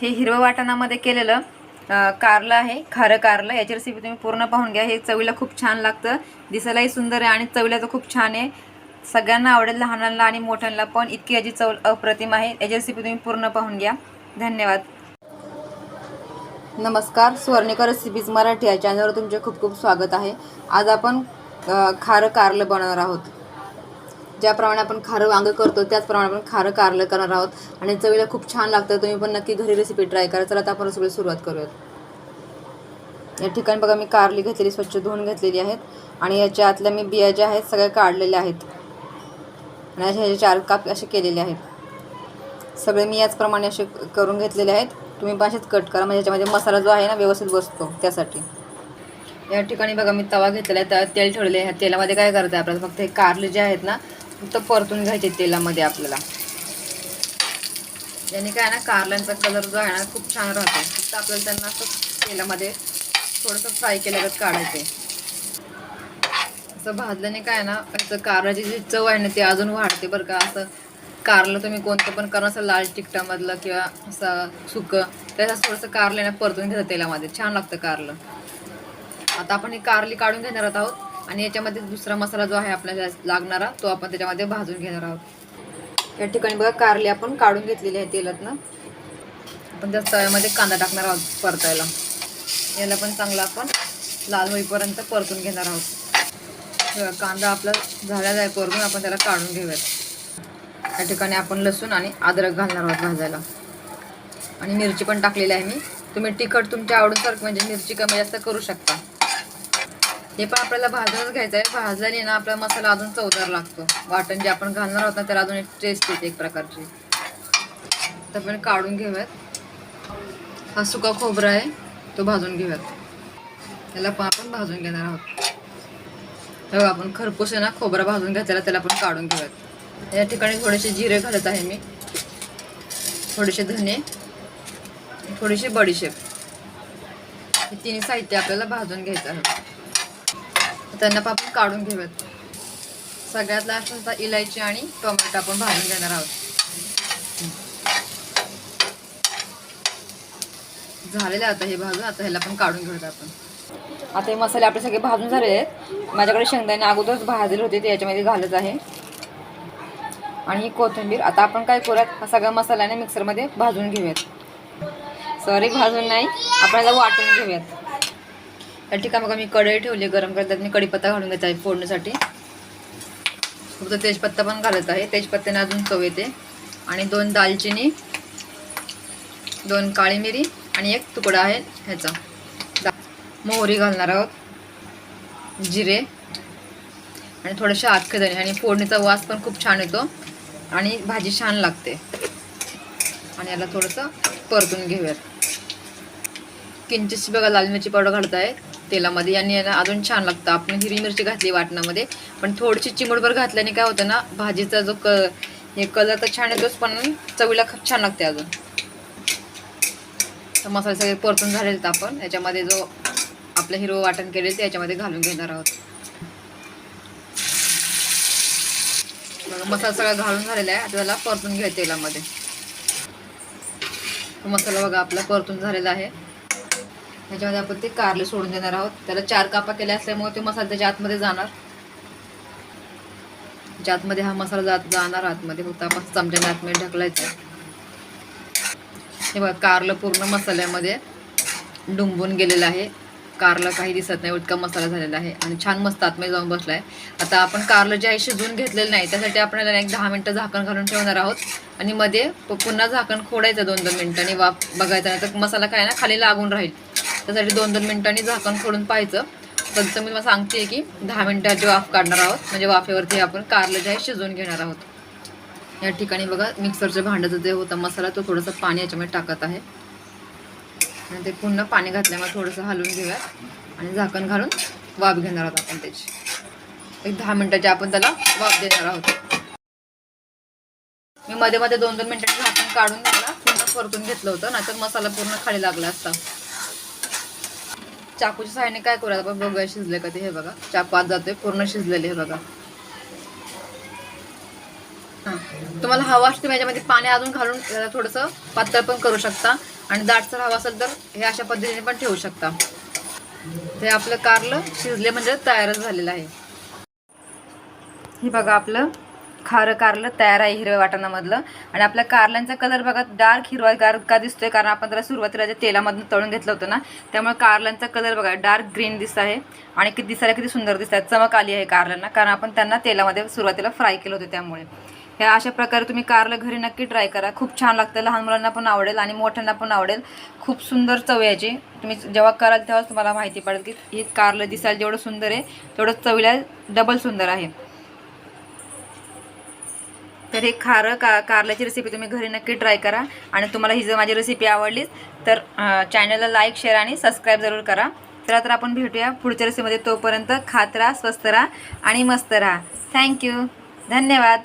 हे हिरवं वाटणामध्ये केलेलं कारलं आहे खारं कारलं. याची रेसिपी तुम्ही पूर्ण पाहून घ्या. हे चवीला खूप छान लागतं. दिसायलाही सुंदर आहे आणि चवीला तर खूप छान आहे. सगळ्यांना आवडेल लहानांना आणि मोठ्यांना पण. इतकी याची चव अप्रतिम आहे. याची रेसिपी तुम्ही पूर्ण पाहून घ्या. धन्यवाद. नमस्कार. स्वर्णिका रेसिपीज मराठी या चॅनलवर तुमचे खूप खूप स्वागत आहे. आज आपण खारं कारलं बनवणार आहोत. ज्याप्रमाणे आपण खारं वांगं करतो त्याचप्रमाणे आपण खारं कारलं करणार आहोत. आणि चवीला खूप छान लागतं. तुम्ही पण नक्की घरी रेसिपी ट्राय करा. चला आता आपण रेसिपी सुरुवात करूयात. या ठिकाणी बघा मी कारली घेतलेली स्वच्छ धुवून घेतलेली आहेत. आणि याच्या आतल्या मी बिया ज्या आहेत सगळ्या काढलेल्या आहेत. आणि अशा ह्याचे चार काप असे केलेले आहेत. सगळे मी याचप्रमाणे असे करून घेतलेले आहेत. तुम्ही पण असेच कट करा. म्हणजे याच्यामध्ये मसाला जो आहे ना व्यवस्थित बसतो त्यासाठी. या ठिकाणी बघा मी तवा घेतलेला आहे. त्या तेल ठेवले आहे. तेलामध्ये काय करतं आहे आपल्याला फक्त हे कारले जे आहेत ना फक्त परतून घ्यायचे तेलामध्ये आपल्याला. याने काय ना कारल्यांचा कलर जो आहे ना खूप छान राहतो. फक्त आपल्याला त्यांना असं तेलामध्ये थोडंसं फ्राय केल्यागत काढायचे असं भाजल्याने काय आहे ना असं कारल्याची जी चव आहे ना ती अजून वाढते बरं का. असं कारलं तुम्ही कोणतं पण करा असं लाल तिकटामधलं किंवा असं सुकं त्याचं थोडंसं कारलं ना परतून घेतात तेलामध्ये. छान लागतं कारलं. आता आपण ही कारली काढून घेणार आहोत. आणि याच्यामध्ये दुसरा मसाला जो आहे आपल्याला लागणारा तो आपण त्याच्यामध्ये भाजून घेणार आहोत. या ठिकाणी बघा कारली आपण काढून घेतलेली आहे तेलातनं. आपण त्या तव्यामध्ये कांदा टाकणार आहोत परतायला. याला पण चांगला आपण लाल होईपर्यंत परतून घेणार आहोत. कांदा आपला झालेला आहे परतून आपण त्याला काढून घेऊयात. या ठिकाणी आपण लसूण आणि अद्रक घालणार आहोत भाजायला. आणि मिरची पण टाकलेली आहे मी. तुम्ही तिखट तुमच्या आवडीसारखं म्हणजे मिरची कमी जास्त करू शकता. हे पण आपल्याला भाजूनच घ्यायचं आहे भाजल्याने ना आपला मसाला अजून चवदार लागतो. वाटण जे आपण घालणार आहोत ना त्याला अजून एक टेस्ट येते एक प्रकारची. तर आपण काढून घेऊयात. हा सुका खोबरा आहे तो भाजून घेऊयात. त्याला पण आपण भाजून घेणार आहोत. हे बघा, आपण खरपूस आहे ना खोबरा भाजून घेतलेला त्याला पण काढून घेऊयात. या ठिकाणी थोडेसे जिरे घालत आहे मी. थोडेसे धने थोडीशी बडीशेप. हे तिन्ही साहित्य आपल्याला भाजून घ्यायचं आहे. त्यांना आपण काढून घेऊयात सगळ्यात लास्ट असता इलायची आणि टोमॅटो आपण भाजून घेणार आहोत. झालेलं आता हे भाजून आता ह्याला पण काढून घेऊयात आपण. आता हे मसाले आपले सगळे भाजून झालेले आहेत. माझ्याकडे शेंगदाणे अगोदरच भाजले होते ते याच्यामध्ये घालत आहे. आणि ही कोथिंबीर आता आपण काय करूयात? हा सगळा मसाल्याने मिक्सरमध्ये भाजून घेऊयात. सॉरी भाजून नाही. आपण याला वाटून घेऊयात. या ठिकाणी बघा मी कढई ठेवली आहे गरम करतात. मी कढीपत्ता घालून घेत आहे फोडण्यासाठी फक्त तेजपत्ता पण घालत आहे. तेजपत्त्याने अजून चव येते. आणि दोन दालचिनी दोन काळी मिरी आणि एक तुकडा आहे ह्याचा. दा मोहरी घालणार आहोत. जिरे. आणि थोडेसे आखे आणि फोडणीचा वास पण खूप छान येतो. आणि भाजी छान लागते. आणि याला थोडंसं परतून घेऊयात. किंचितशी बघा लाल मिरची पावडर घालत आहेत. तेलामध्ये आणि अजून छान लागतं. आपण हिरवी मिरची घातली वाटणामध्ये पण थोडीशी चिमूटभर घातल्याने काय होतं ना भाजीचा जो क हे कलर तर छान येतोच पण चवीला खूप छान लागते अजून. तर मसाले सगळे परतून झालेले आहेत आपण. याच्यामध्ये जो आपलं हिरवं वाटण केलेलं ते याच्यामध्ये घालून घेणार आहोत. मसाला सगळा घालून झालेला आहे. आता त्याला परतून घ्या तेलामध्ये. मसाला बघा आपला परतून झालेला आहे. ह्याच्यामध्ये आपण ते कारले सोडून देणार आहोत. त्याला चार कापा केल्या असल्यामुळे ते मसाला त्याच्या आतमध्ये जाणार. त्याच्या आतमध्ये हा मसाला जात जाणार आतमध्ये फक्त आपण चमच्याने आतमध्ये ढकलायचं हे बघा कारलं पूर्ण मसाल्यामध्ये डुंबून गेलेलं आहे. कारला काही दिसत नाही इतका मसाला झालेला आहे. आणि छान मस्त आतमध्ये जाऊन बसला आहे आता आपण कारलं जे आहे शिजवून घेतलेलं नाही त्यासाठी आपण त्याला एक दहा मिनटं झाकण घालून ठेवणार आहोत. आणि मध्ये पुन्हा झाकण खोडायचं दोन दोन आणि वाफ बघायचं नाही तर मसाला काय ना खाली लागून राहील. त्यासाठी दोन दोन मिनिटांनी झाकण सोडून पाहायचं. तसं मी तुम्हाला सांगते की दहा मिनिटाची वाफ काढणार आहोत. म्हणजे वाफेवरती आपण कारलं जे आहे शिजवून घेणार आहोत. या ठिकाणी बघा मिक्सरच्या भांड्याचं जे होता मसाला तो थोडंसं पाणी याच्यामध्ये टाकत आहे. आणि ते पुन्हा पाणी घातल्यामुळे थोडंसं हलवून घेऊयात. आणि झाकण घालून वाफ घेणार आहोत आपण त्याची. एक दहा मिनिटाची आपण त्याला वाफ देणार आहोत. मी मध्ये मध्ये दोन दोन मिनटांनी झाकण काढून त्याला पुन्हा परतून घेतलं होतं. नाहीतर मसाला पूर्ण खाली लागला असता. चाकूच्या सहाय्याने काय करूया आपण बघूया शिजले का ते हे बघा. चाकू आत जातोय पूर्ण शिजलेले हे बघा. तुम्हाला हवा असते याच्यामध्ये पाणी अजून घालून थोडंसं पातळ पण करू शकता. आणि दाटसर हवा असेल तर हे अशा पद्धतीने पण ठेवू शकता. ते आपलं कारलं शिजले म्हणजे तयारच झालेलं आहे. हे बघा आपलं. खारं कारलं तयार आहे हिरव्या वाटाणामधलं. आणि आपल्या कारल्यांचा कलर बघा डार्क हिरवा गार का दिसतोय? कारण आपण त्याला सुरुवातीला जे तेलामधून तळून घेतलं होतं ना त्यामुळे कारल्यांचा कलर बघा डार्क ग्रीन दिसत आहे. आणि किती दिसायला किती सुंदर दिसत आहे. चमक आली आहे कारल्यांना कारण आपण त्यांना तेलामध्ये सुरुवातीला फ्राय केलं होतं त्यामुळे. ह्या अशा प्रकारे तुम्ही कारलं घरी नक्की ट्राय करा. खूप छान लागतं. लहान मुलांना पण आवडेल आणि मोठ्यांना पण आवडेल. खूप सुंदर चव याची. तुम्ही जेव्हा कराल तेव्हाच तुम्हाला माहिती पडेल की हे कारलं दिसायला जेवढं सुंदर आहे तेवढं चवीला डबल सुंदर आहे. तर हे खारं का कारल्याची रेसिपी तुम्ही घरी नक्की ट्राय करा. आणि तुम्हाला ही जर माझी रेसिपी आवडलीच तर चॅनलला लाईक शेअर आणि सबस्क्राईब जरूर करा. चला तर आपण भेटूया पुढच्या रेसिपीमध्ये तोपर्यंत खात राहा स्वस्त राहा आणि मस्त राहा. थँक्यू धन्यवाद.